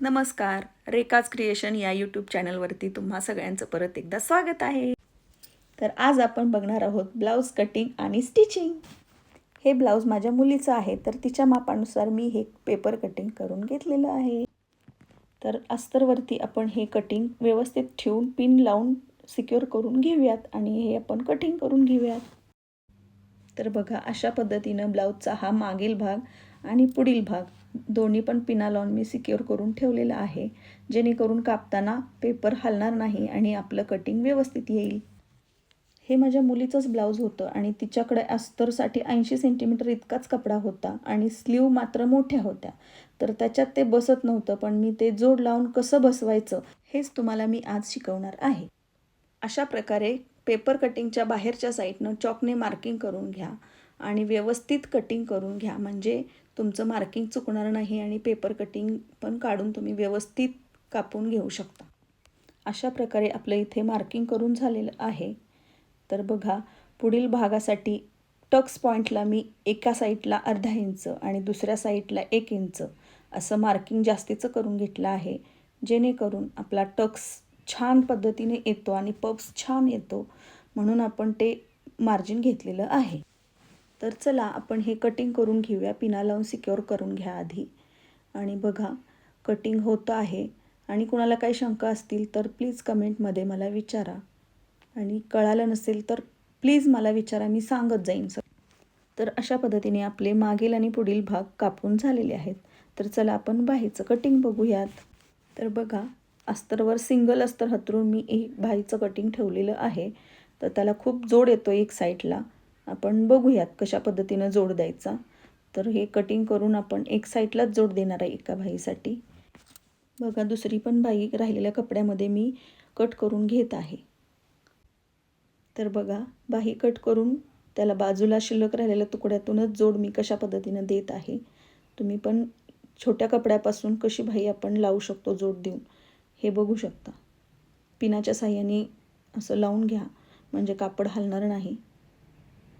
नमस्कार. रेखाज क्रिएशन या यूट्यूब चॅनलवरती तुम्हा सगळ्यांचं परत एकदा स्वागत आहे. तर आज आपण बघणार आहोत ब्लाऊज कटिंग आणि स्टिचिंग. हे ब्लाऊज माझ्या मुलीचं आहे तर तिच्या मापानुसार मी हे पेपर कटिंग करून घेतलेलं आहे. तर अस्तरवरती आपण हे कटिंग व्यवस्थित ठेवून पिन लावून सिक्युअर करून घेऊयात आणि हे आपण कटिंग करून घेऊयात. तर बघा अशा पद्धतीनं ब्लाऊजचा हा मागील भाग आणि पुढील भाग दोन्ही पण पिनालॉन मी सिक्युअर करून ठेवलेलं आहे. जेणेकरून कापताना पेपर हलणार नाही आणि आपलं कटिंग व्यवस्थित येईल. हे माझ्या मुलीचंच ब्लाऊज होतं आणि तिच्याकडे अस्तरसाठी ऐंशी सेंटीमीटर इतकाच कपडा होता आणि स्लीव मात्र मोठ्या होत्या. तर त्याच्यात ते बसत नव्हतं पण मी ते जोड लावून कसं बसवायचं हेच तुम्हाला मी आज शिकवणार आहे. अशा प्रकारे पेपर कटिंगच्या बाहेरच्या साईडनं चॉकने मार्किंग करून घ्या आणि व्यवस्थित कटिंग करून घ्या. म्हणजे तुमचं मार्किंग चुकणार नाही आणि पेपर कटिंग पण काढून तुम्ही व्यवस्थित कापून घेऊ शकता. अशा प्रकारे आपलं इथे मार्किंग करून झालेलं आहे. तर बघा पुढील भागासाठी टक्स पॉईंटला मी एका साईडला अर्धा इंच आणि दुसऱ्या साईडला एक इंच असं मार्किंग जास्तीचं करून घेतलं आहे. जेणेकरून आपला टक्स छान पद्धतीने येतो आणि पप्स छान येतो. म्हणून आपण ते मार्जिन घेतलेलं आहे. तर चला आपण हे कटिंग करून घेऊया. पिना लावून सिक्युअर करून घ्या आधी. आणि बघा कटिंग होतं आहे. आणि कुणाला काही शंका असतील तर प्लीज कमेंटमध्ये मला विचारा. आणि कळालं नसेल तर प्लीज मला विचारा मी सांगत जाईन. सर तर अशा पद्धतीने आपले मागील आणि पुढील भाग कापून झालेले आहेत. तर चला आपण बाहेरचं कटिंग बघूयात. तर बघा अस्तरवर सिंगल अस्तर हतरून मी एक बाईचं कटिंग ठेवलेलं आहे. तर त्याला खूप जोड येतो एक साईडला आपण बघूयात कशा पद्धतीनं जोड द्यायचा. तर हे कटिंग करून आपण एक साईडलाच जोड देणार आहे एका बाईसाठी बघा दुसरी पण बाई राहिलेल्या कपड्यामध्ये मी कट करून घेत आहे. तर बघा बाही कट करून त्याला बाजूला शिल्लक राहिलेल्या तुकड्यातूनच जोड मी कशा पद्धतीनं देत आहे. तुम्ही पण छोट्या कपड्यापासून कशी बाही आपण लावू शकतो जोड देऊन हे बघू शकता. पिनाच्या साह्याने असं लावून घ्या. म्हणजे कापड हलणार नाही.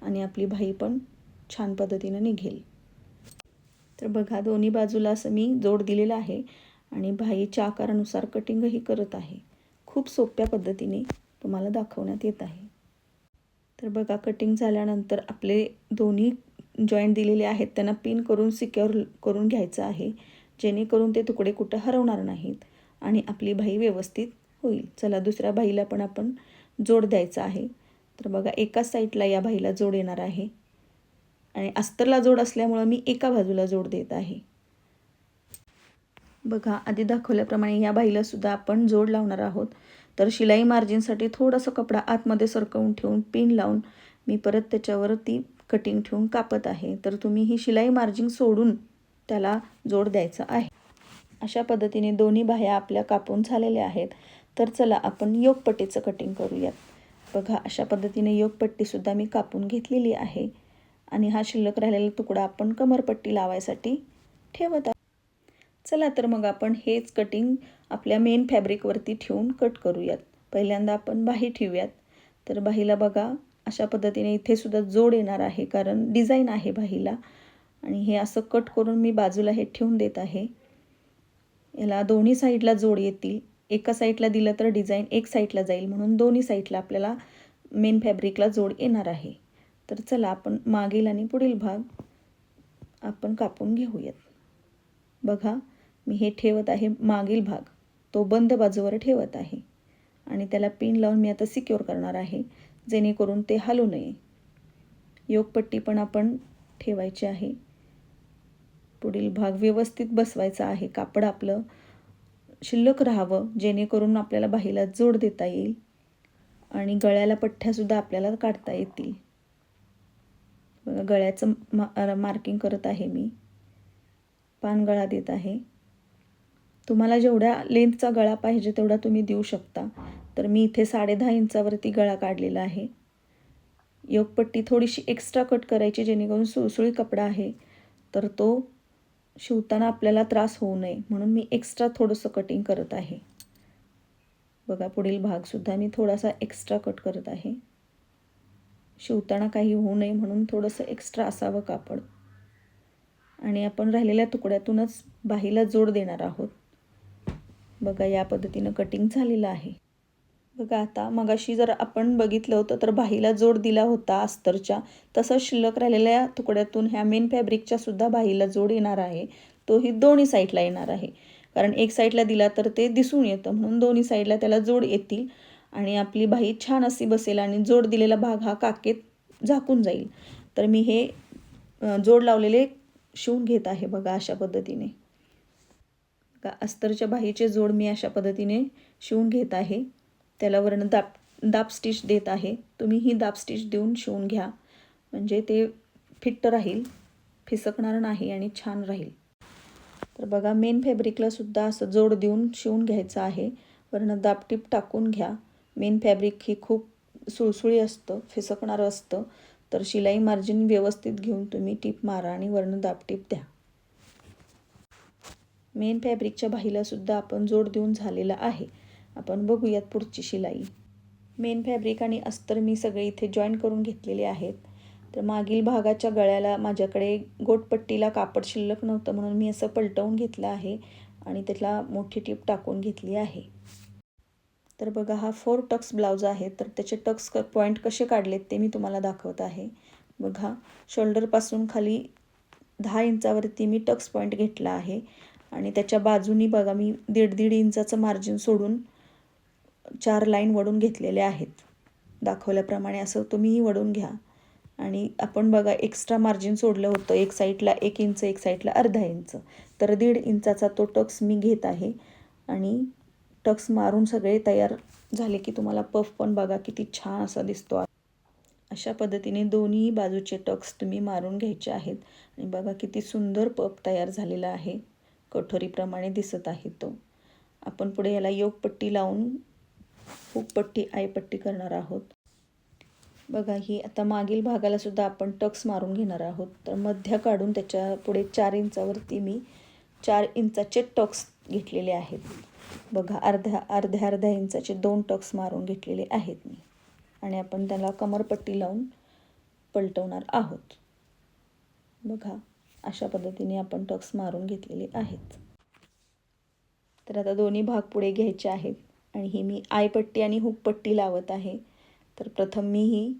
आणि आपली भाई पण छान पद्धतीनं निघेल. तर बघा दोन्ही बाजूला असं मी जोड दिलेला आहे आणि भाईच्या आकारानुसार कटिंगही करत आहे. खूप सोप्या पद्धतीने तुम्हाला दाखवण्यात येत आहे. तर बघा कटिंग झाल्यानंतर आपले दोन्ही जॉईंट दिलेले आहेत त्यांना पिन करून सिक्युअर करून घ्यायचं आहे जेणेकरून ते तुकडे कुठं हरवणार नाहीत आणि आपली भाई व्यवस्थित होईल. चला दुसऱ्या भाईला पण आपण जोड द्यायचा आहे. तर बघा एकाच साईडला या बाईला जोड येणार आहे. आणि अस्तरला जोड असल्यामुळं मी एका बाजूला जोड देत आहे. बघा आधी दाखवल्याप्रमाणे या बाईला सुद्धा आपण जोड लावणार आहोत. तर शिलाई मार्जिनसाठी थोडासा कपडा आतमध्ये सरकवून ठेवून पिन लावून मी परत त्याच्यावरती कटिंग ठेवून कापत आहे. तर तुम्ही ही शिलाई मार्जिन सोडून त्याला जोड द्यायचा आहे. अशा पद्धतीने दोन्ही बाह्या आपल्या कापून झालेल्या आहेत. तर चला आपण योगपट्टीचं कटिंग करूयात. बघा अशा पद्धतीने योगपट्टीसुद्धा मी कापून घेतलेली आहे. आणि हा शिल्लक राहिलेला तुकडा आपण कमरपट्टी लावायसाठी ठेवत आहोत. चला तर मग आपण हेच कटिंग आपल्या मेन फॅब्रिकवरती ठेवून कट करूयात. पहिल्यांदा आपण बाही ठेवूयात. तर बाहीला बघा अशा पद्धतीने इथे सुद्धा जोड येणार आहे कारण डिझाईन आहे बाहीला. आणि हे असं कट करून मी बाजूला हे ठेवून देत आहे. याला दोन्ही साईडला जोड येतील. एका साईडला दिलं तर डिझाईन एक साईडला जाईल म्हणून दोन्ही साईडला आपल्याला मेन फॅब्रिकला जोड येणार आहे. तर चला आपण मागील आणि पुढील भाग आपण कापून घेऊयात. बघा मी हे ठेवत आहे मागील भाग. तो बंद बाजूवर ठेवत आहे. आणि त्याला पिन लावून मी आता सिक्युअर करणार आहे जेणेकरून ते हलू नये. योगपट्टी पण आपण ठेवायची आहे. पुढील भाग व्यवस्थित बसवायचा आहे. कापड आपलं शिल्लक राहावं जेणेकरून आपल्याला बाहीला जोड देता येईल आणि गळ्याला पठ्ठ्यासुद्धा आपल्याला काढता येतील. बघा गळ्याचं मा मार्किंग करत आहे मी. पानगळा देत आहे. तुम्हाला जेवढ्या लेंथचा गळा पाहिजे तेवढा तुम्ही देऊ शकता. तर मी इथे साडेदहा इंचावरती गळा काढलेला आहे. योगपट्टी थोडीशी एक्स्ट्रा कट करायची जेणेकरून सुळसुळी कपडा आहे. तर तो शिवताना आपल्याला त्रास होऊ नये म्हणून मी एक्स्ट्रा थोडंसं कटिंग करत आहे. बघा पुढील भागसुद्धा मी थोडासा एक्स्ट्रा कट करत आहे. शिवताना काही होऊ नये म्हणून थोडंसं एक्स्ट्रा असावं कापड. आणि आपण राहिलेल्या तुकड्यातूनच बाहीला जोड देणार आहोत. बघा या पद्धतीनं कटिंग झालेलं आहे. बघा आता मगाशी जर आपण बघितलं होतं तर बाहीला जोड दिला होता अस्तरच्या. तसंच शिल्लक राहिलेल्या तुकड्यातून ह्या मेन फॅब्रिकच्या सुद्धा बाहीला जोड येणार आहे. तोही दोन्ही साईडला येणार आहे. कारण एक साईडला दिला तर ते दिसून येतं म्हणून दोन्ही साईडला त्याला जोड येतील. आणि आपली बाही छान अशी बसेल आणि जोड दिलेला भाग हा काकेत झाकून जाईल. तर मी हे जोड लावलेले शिवून घेत आहे बघा अशा पद्धतीने. का अस्तरच्या बाहीचे जोड मी अशा पद्धतीने शिवून घेत आहे. त्याला वर्ण दाब दाब स्टिच देत आहे. तुम्ही ही दाब स्टिच देऊन शिवून घ्या. म्हणजे ते फिट्ट राहील फिसकणार नाही आणि छान राहील. तर बघा मेन फॅब्रिकला सुद्धा असं जोड देऊन शिवून घ्यायचं आहे. वर्ण दाबटीप टाकून घ्या. मेन फॅब्रिक ही खूप सुळसुळी असतं फिसकणारं असतं. तर शिलाई मार्जिन व्यवस्थित घेऊन तुम्ही टीप मारा आणि वर्ण दाबटीप द्या. मेन फॅब्रिकच्या बाहीला सुद्धा आपण जोड देऊन झालेला आहे. आपण बघूयात पुढची शिलाई. मेन फॅब्रिक आणि अस्तर मी सगळे इथे जॉईन करून घेतलेले आहेत. तर मागील भागाच्या गळ्याला माझ्याकडे गोटपट्टीला कापड शिल्लक नव्हतं म्हणून मी असं पलटवून घेतलं आहे आणि त्याला मोठी टीप टाकून घेतली आहे. तर बघा हा फोर टक्स ब्लाऊज आहे. तर त्याचे टक्स क पॉईंट कसे काढलेत ते मी तुम्हाला दाखवत आहे. बघा शोल्डरपासून खाली दहा इंचावरती मी टक्स पॉईंट घेतला आहे. आणि त्याच्या बाजूनी बघा मी दीड दीड इंचाचं मार्जिन सोडून चार लाईन वडून घेतलेले आहेत. दाखवल्याप्रमाणे असं तुम्हीही वडून घ्या. आणि आपण बघा एक्स्ट्रा मार्जिन सोडलं होतं. एक साईडला एक इंच एक साईडला अर्धा इंच तर दीड इंचाचा तो टक्स मी घेत आहे. आणि टक्स मारून सगळे तयार झाले की तुम्हाला पफ पण बघा किती छान असा दिसतो अशा पद्धतीने दोन्ही बाजूचे टक्स तुम्ही मारून घ्यायचे आहेत. आणि बघा किती सुंदर पफ तयार झालेला आहे. कठोरीप्रमाणे दिसत आहे तो. आपण पुढे याला योगपट्टी लावून हुकपट्टी आईपट्टी करणार आहोत. बघा ही आता मागील भागाला सुद्धा आपण टक्स मारून घेणार आहोत. तर मध्य काढून त्याच्या पुढे चार इंचावरती मी चार इंचाचे टक्स घेतलेले आहेत. बघा अर्ध्या अर्ध्या अर्ध्या इंचाचे दोन टक्स मारून घेतलेले आहेत मी. आणि आपण त्याला कमरपट्टी लावून पलटवणार आहोत. बघा अशा पद्धतीने आपण टक्स मारून घेतलेले आहेत. तर आता दोन्ही भाग पुढे घ्यायचे आहेत. आणि ही मी आयपट्टी आणि हुकपट्टी लावत आहे. तर प्रथम मी ही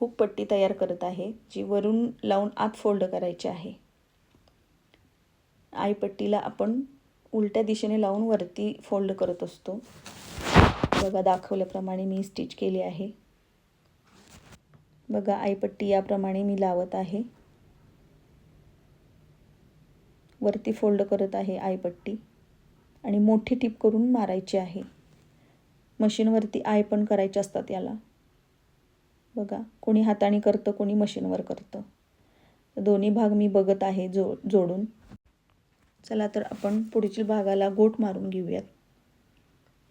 हुकपट्टी तयार करत आहे जी वरून लावून आत फोल्ड करायची आहे. आईपट्टीला आपण उलट्या दिशेने लावून वरती फोल्ड करत असतो. बघा दाखवल्याप्रमाणे मी स्टिच केली आहे. बघा आईपट्टी याप्रमाणे मी लावत आहे. वरती फोल्ड करत आहे आयपट्टी आणि मोठी टिप करून मारायची आहे. मशीनवरती आय पण करायचे असतात याला. बघा कोणी हाताने करतं कोणी मशीनवर करतं. दोन्ही भाग मी बघत आहे जो जोडून. चला तर आपण पुढील भागाला गोट मारून घेऊयात.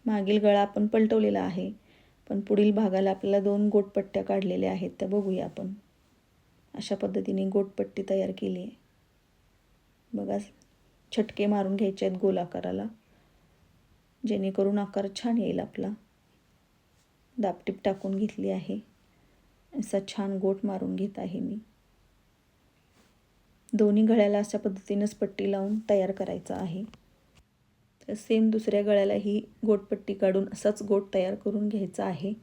मागील गळा आपण पलटवलेला आहे पण पुढील भागाला आपल्याला दोन गोटपट्ट्या काढलेल्या आहेत त्या बघूया आपण. अशा पद्धतीने गोटपट्टी तयार केली आहे. बघा छटके मारून घ्यायचे आहेत गोल आकाराला जेणेकरून आकार छान येईल आपला. दापटीप टाकून घेतली आहे. असा छान गोट मारून घेत आहे मी. दोन्ही गळ्याला अशा पद्धतीनंच पट्टी लावून तयार करायचं आहे. तर सेम दुसऱ्या गळ्यालाही गोटपट्टी काढून असाच गोट तयार करून घ्यायचा आहे.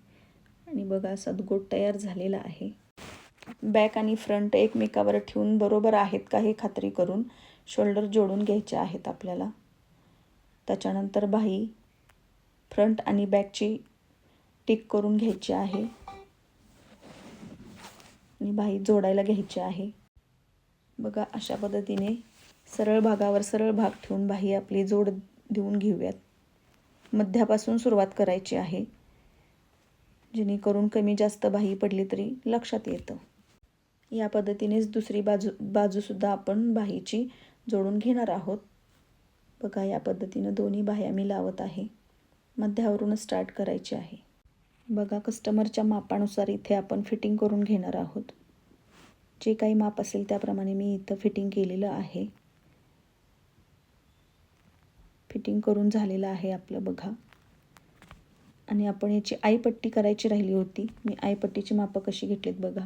आणि बघा असा गोट तयार झालेला आहे. बॅक आणि फ्रंट एकमेकावर ठेवून बरोबर आहेत का हे खात्री करून शोल्डर जोडून घ्यायचे आहेत आपल्याला. त्याच्यानंतर बाही फ्रंट आणि बॅकची टिक करून घ्यायची आहे. आणि बाही जोडायला घ्यायची आहे. बघा अशा पद्धतीने सरळ भागावर सरळ भाग ठेवून बाही आपली जोड देऊन घेऊयात. मध्यापासून सुरुवात करायची आहे. जेणेकरून कमी जास्त बाही पडली तरी लक्षात येतं. या पद्धतीनेच दुसरी बाजू बाजूसुद्धा आपण बाहीची जोडून घेणार आहोत. बघा या पद्धतीनं दोन्ही बाह्या मी लावत आहे. मध्यावरूनच स्टार्ट करायची आहे. बघा कस्टमरच्या मापानुसार इथे आपण फिटिंग करून घेणार आहोत. जे काही माप असेल त्याप्रमाणे मी इथं फिटिंग केलेलं आहे. फिटिंग करून झालेलं आहे आपलं बघा. आणि आपण याची आईपट्टी करायची राहिली होती. मी आईपट्टीची मापं कशी घेतलीत बघा.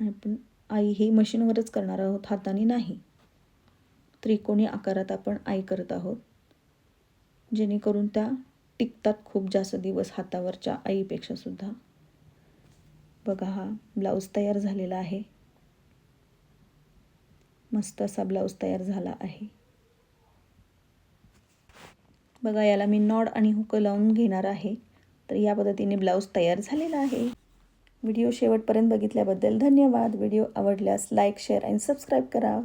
आणि आपण आई हे मशीनवरच करणार आहोत हाताने नाही. त्रिकोणी आकारात आपण आई करत आहोत. जेणेकरून त्या टिकतात खूप जास्त दिवस हातावरच्या आईपेक्षा सुद्धा. बघा हा ब्लाऊज तयार झालेला आहे. मस्त असा ब्लाऊज तयार झाला आहे. बघा याला मी नॉड आणि हुक लावून घेणार आहे. तर या पद्धतीने ब्लाऊज तयार झालेला आहे. व्हिडिओ शेवटपर्यंत बघितल्याबद्दल धन्यवाद. व्हिडिओ आवडल्यास लाईक शेअर आणि सबस्क्राईब करा.